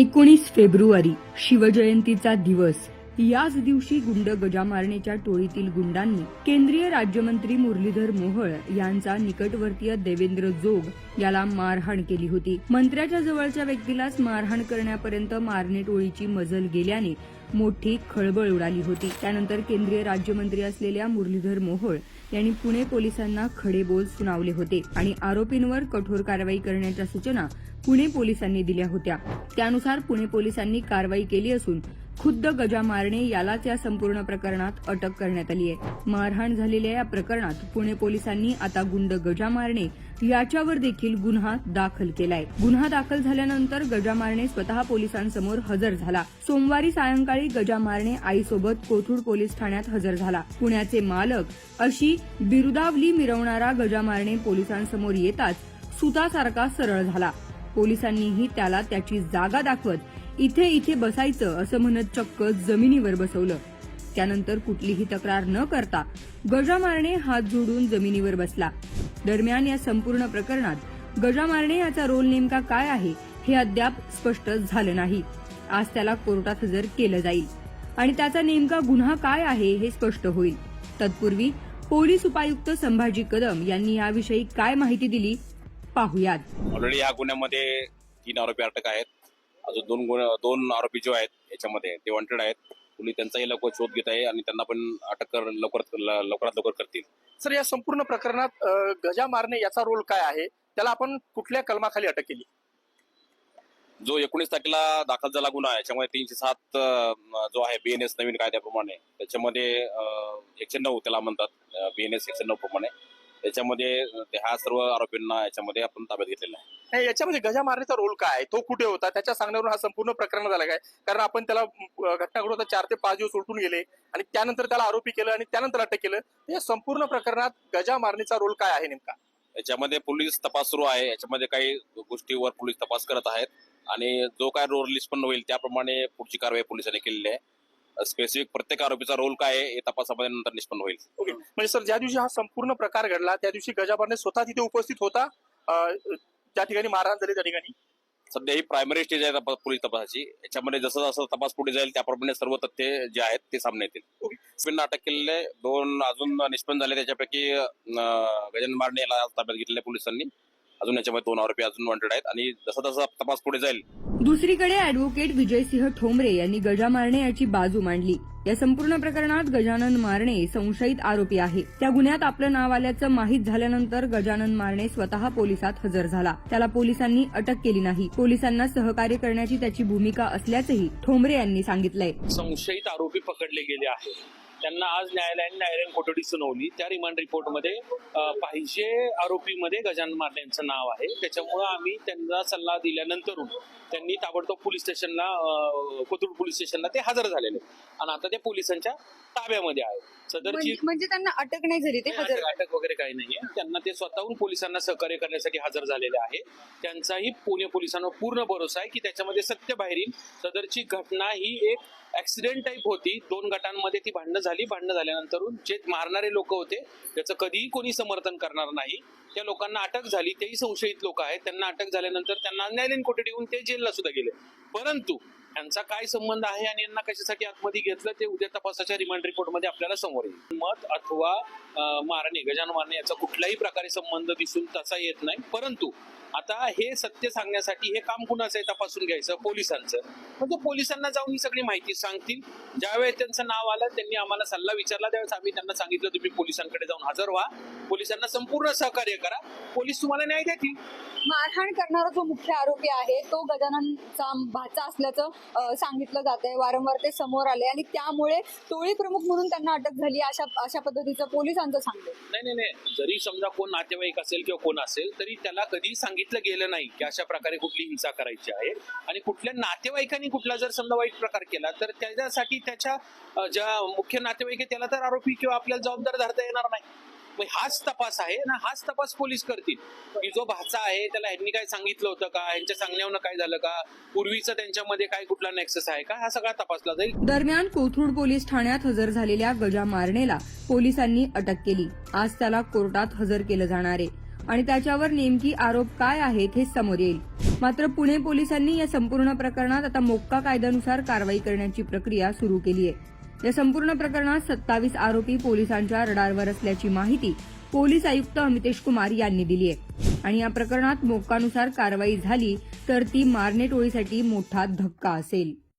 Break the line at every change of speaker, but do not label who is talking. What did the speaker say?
एकोणीस फेब्रुवारी शिवजयंतीचा दिवस. याच दिवशी गुंड गजा मारण्याच्या टोळीतील गुंडांनी केंद्रीय राज्यमंत्री मुरलीधर मोहोळ यांचा निकटवर्तीय देवेंद्र जोग याला मारहाण केली होती. मंत्र्याच्या जवळच्या व्यक्तीलाच मारहाण करण्यापर्यंत मारणे टोळीची मजल गेल्याने मोठी खळबळ उडाली होती. त्यानंतर केंद्रीय राज्यमंत्री असलेल्या मुरलीधर मोहोळ यांनी पुणे पोलिसांना खडे बोल सुनावले होते आणि आरोपींवर कठोर कारवाई करण्याच्या सूचना पुणे पोलिसांनी दिल्या होत्या. त्यानुसार पुणे पोलिसांनी कारवाई केली असून खुद्द गजा मारणे यालाच या संपूर्ण प्रकरणात अटक करण्यात आली आहे. मारहाण झालेल्या या प्रकरणात पुणे पोलिसांनी आता गुंड गजा मारणे याच्यावर देखील गुन्हा दाखल केलाय. गुन्हा दाखल झाल्यानंतर गजा मारणे स्वतः पोलिसांसमोर हजर झाला. सोमवारी सायंकाळी गजा मारणे आईसोबत कोथरूड पोलीस ठाण्यात हजर झाला. पुण्याचे मालक अशी बिरुदावली मिरवणारा गजा मारणे पोलिसांसमोर येताच सुतासारखा सरळ झाला. पोलिसांनीही त्याला त्याची जागा दाखवत इथे इथे बसायचं असं म्हणत चक्क जमिनीवर बसवलं. त्यानंतर कुठलीही तक्रार न करता गजा मारणे हात जोडून जमिनीवर बसला. दरम्यान या संपूर्ण प्रकरणात गजामारणे याचा रोल नेमका काय आहे हे अद्याप स्पष्ट झालं नाही. आज त्याला कोर्टात हजर केलं जाईल. आणि त्याचा नेमका गुन्हा काय आहे हे स्पष्ट होईल. तत्पूर्वी पोलीस उपायुक्त संभाजी कदम यांनी याविषयी काय माहिती दिली? पाहुयात.
ऑलरेडी या गुन्ह्यामध्ये तीन आरोपी अटक आहेत. अजून दोन गुन्हे दोन आरोपी जो आहेत याच्यामध्ये ते वॉन्टेड आहेत. पोलीस त्यांचाही लवकर शोध घेत आहे आणि त्यांना पण अटक कर लवकरात लवकरात लवकर करतील.
सर या संपूर्ण प्रकरणात अ, गजा मारणे याचा रोल काय आहे? त्याला आपण कुठल्या कलमाखाली अटक केली?
जो एकोणीस तारखेला दाखल झाला गुन्हा आहे याच्यामध्ये तीनशे सात अं, जो आहे बीएनएस नवीन कायद्याप्रमाणे. त्याच्यामध्ये अं, एकशे नऊ त्याला म्हणतात बीएनएस एकशे नऊ प्रमाणे. ते ह्या सर्व आरोपींना याच्यामध्ये आपण ताब्यात घेतलेला आहे.
नाही, याच्यामध्ये गजा मारण्याचा रोल काय तो कुठे होता? त्याच्या सांगण्यावरून हा संपूर्ण प्रकरण झाला काय? कारण आपण त्याला घटना घडवता चार ते पाच दिवस उलटून गेले आणि त्यानंतर त्याला आरोपी केलं आणि त्यानंतर अटक केलं. या संपूर्ण प्रकरणात गजा मारण्याचा रोल काय आहे नेमका?
याच्यामध्ये पोलीस तपास सुरू आहे. याच्यामध्ये काही गोष्टीवर पोलीस तपास करत आहेत. आणि जो काय रोल लिस्ट पण होईल त्याप्रमाणे पुढची कारवाई पोलिसांनी केलेली आहे. स्पेसिफिक प्रत्येक आरोपीचा रोल काय आहे हे तपासामध्ये नंतर निष्पन्न होईल.
ओके म्हणजे सर ज्या दिवशी हा संपूर्ण प्रकार घडला त्या दिवशी गजा मारणे स्वतः तिथे उपस्थित होता त्या ठिकाणी मारहाण झाली त्या ठिकाणी?
सध्या ही प्रायमरी स्टेज आहे तपास पोलीस तपासाची. याच्यामध्ये जसं जसं तपास पुढे जाईल त्याप्रमाणे सर्व तथ्य जे आहेत ते सामने येतील. अटक केलेले दोन अजून निष्पन्न झाले त्याच्यापैकी गजानन मारणे याला ताब्यात घेतलेल्या पोलिसांनी. अजून याच्यामध्ये दोन आरोपी अजून वॉन्टेड आहेत. आणि जसं जसं तपास पुढे जाईल.
दुसरीकडे अॅडव्होकेट विजयसिंह ठोंबरे यांनी गजा मारणे याची बाजू मांडली. या संपूर्ण प्रकरणात गजानन मारणे संशयित आरोपी आहे. त्या गुन्ह्यात आपलं नाव आल्याचं माहीत झाल्यानंतर गजानन मारणे स्वतः पोलिसात हजर झाला. त्याला पोलिसांनी अटक केली नाही. पोलिसांना सहकार्य करण्याची त्याची भूमिका असल्याचंही ठोंबरे यांनी सांगितलंय.
संशयित आरोपी पकडले गेले आहेत. त्यांना आज न्यायालयाने न्यायालयीन कोठडी सुनावली. त्या रिमांड रिपोर्टमध्ये पाहिजे आरोपीमध्ये गजानन मारणे यांचं नाव आहे. त्याच्यामुळं आम्ही त्यांना सल्ला दिल्यानंतरून त्यांनी ताबडतोब पोलीस स्टेशनला कोथरूड पोलीस स्टेशनला ते हजर झालेले. आणि आता ते पोलिसांच्या ताब्यामध्ये आहे सदरची
म्हणजे म्हणजे त्यांना अटक नाही झाली ते
नाही,
हजर
अटक अटक वगैरे काही नाहीये. त्यांना ते स्वतःहून पोलिसांना सहकार्य करण्यासाठी हजर झालेले आहे. त्यांचाही पुणे पोलिसांवर पूर्ण भरोसा आहे की त्याच्यामध्ये सत्य बाहेर येईल सदरची घटना ही एक ऍक्सिडेंट टाईप होती. दोन गटांमध्ये ती भांडणं झाली. भांडणं झाल्यानंतर जे मारणारे लोक होते त्याचं कधीही कोणी समर्थन करणार नाही. त्या लोकांना अटक झाली. तेही संशयित लोक आहेत. त्यांना अटक झाल्यानंतर त्यांना न्यायालयीन कोठडी देऊन ते जेलला सुद्धा गेले. परंतु यांचा काय संबंध आहे आणि यांना कशासाठी आतमध्ये घेतलं ते उद्या तपासाच्या रिमांड रिपोर्टमध्ये आपल्याला समोर येईल. मत अथवा मारणे गजान मारणे याचा कुठल्याही प्रकारे संबंध दिसून तसा येत नाही. परंतु आता हे सत्य सांगण्यासाठी हे काम कुणाचं आहे तपासून घ्यायचं? पोलिसांचं. म्हणजे पोलिसांना जाऊन ही सगळी माहिती सांगतील. ज्यावेळेस त्यांचं नाव आलं त्यांनी आम्हाला सल्ला विचारला. त्यावेळेस आम्ही त्यांना सांगितलं तुम्ही पोलिसांकडे जाऊन हजर व्हा. पोलिसांना संपूर्ण सहकार्य करा. पोलीस तुम्हाला न्याय देतील.
मारहाण करणारा जो मुख्य आरोपी आहे तो गजाननचा भाचा असल्याचं सांगितलं जात आहे वारंवार ते समोर आले आणि त्यामुळे टोळी प्रमुख म्हणून त्यांना अटक झाली अशा अशा पद्धतीचं पोलिसांचं सांगतो
नाही नाही नाही. जरी समजा कोण नातेवाईक असेल किंवा कोण असेल तरी त्याला कधी सांगितलं गेलं नाही की अशा प्रकारे कुठली हिंसा करायची आहे. आणि कुठल्या नातेवाईकांनी कुठला जर समजा वाईट प्रकार केला तर त्याच्यासाठी त्याच्या ज्या मुख्य नातेवाईक आहे त्याला तर आरोपी किंवा आपल्याला जबाबदार धरता येणार नाही. मग हाच तपास आहे ना? हाच तपास पोलीस करतील. की जो भाचा आहे त्याला ह्यांनी काय सांगितलं होतं का? ह्यांच्या सांगण्यावर काय झालं का? पूर्वीचं त्यांच्यामध्ये काय कुठला नेक्सस आहे का? हा सगळा तपासला जाईल.
दरम्यान कोथरूड पोलीस ठाण्यात हजर झालेल्या गजा मारणेला पोलिसांनी अटक केली. आज त्याला कोर्टात हजर केलं जाणार आहे. आणि त्याच्यावर नेमकी आरोप काय आहेत हे समोर येईल. मात्र पुणे पोलिसांनी या संपूर्ण प्रकरणात आता मोक्का कायद्यानुसार कारवाई करण्याची प्रक्रिया सुरू केली आहे. या संपूर्ण प्रकरणात सत्तावीस आरोपी पोलिसांच्या रडारवर असल्याची माहिती पोलीस आयुक्त अमितेश कुमार यांनी दिली आहे. आणि या प्रकरणात मोक्कानुसार कारवाई झाली तर ती मारणे टोळीसाठी मोठा धक्का असेल.